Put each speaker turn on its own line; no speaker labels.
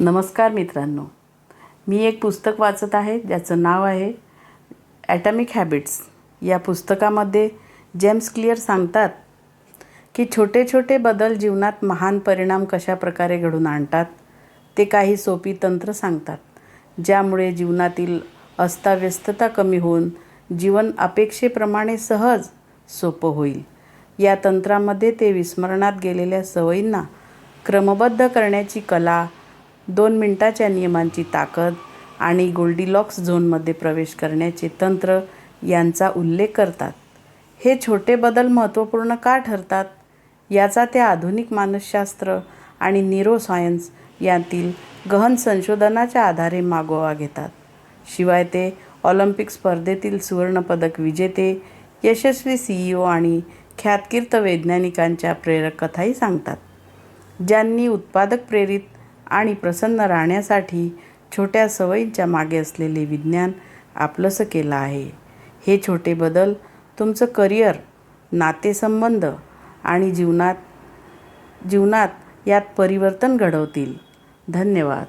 नमस्कार मित्रांनो. मी एक पुस्तक वाचत आहे ज्याचं नाव आहे ॲटॉमिक हॅबिट्स या पुस्तकामध्ये जेम्स क्लिअर सांगतात की छोटे छोटे बदल जीवनात महान परिणाम कशा प्रकारे घडून आणतात ते काही सोपी तंत्र सांगतात ज्यामुळे जीवनातील अस्ताव्यस्तता कमी होऊन जीवन अपेक्षेप्रमाणे सहज सोपं होईल. या तंत्रामध्ये ते विस्मरणात गेलेल्या सवयींना क्रमबद्ध करण्याची कला दोन मिनटाच्या नियमांची ताकद आणि गोल्डीलॉक्स झोनमध्ये प्रवेश करण्याचे तंत्र यांचा उल्लेख करतात. हे छोटे बदल महत्त्वपूर्ण का ठरतात? याचा त्या आधुनिक मानसशास्त्र आणि न्यूरोसायन्स यांतील गहन संशोधनाच्या आधारे मागोवा घेतात. शिवाय ते ऑलिम्पिक स्पर्धेतील सुवर्णपदक विजेते यशस्वी सी ई ओ आणि ख्यातकीर्त वैज्ञानिकांच्या प्रेरक कथाही सांगतात. ज्यांनी उत्पादक प्रेरित आणि प्रसन्न राहण्यासाठी छोट्या सवयींच्या मागे असलेले विज्ञान आपलंसं केलं आहे. हे छोटे बदल तुमचं करिअर नातेसंबंध आणि जीवनात जीवनात यात परिवर्तन घडवतील. धन्यवाद.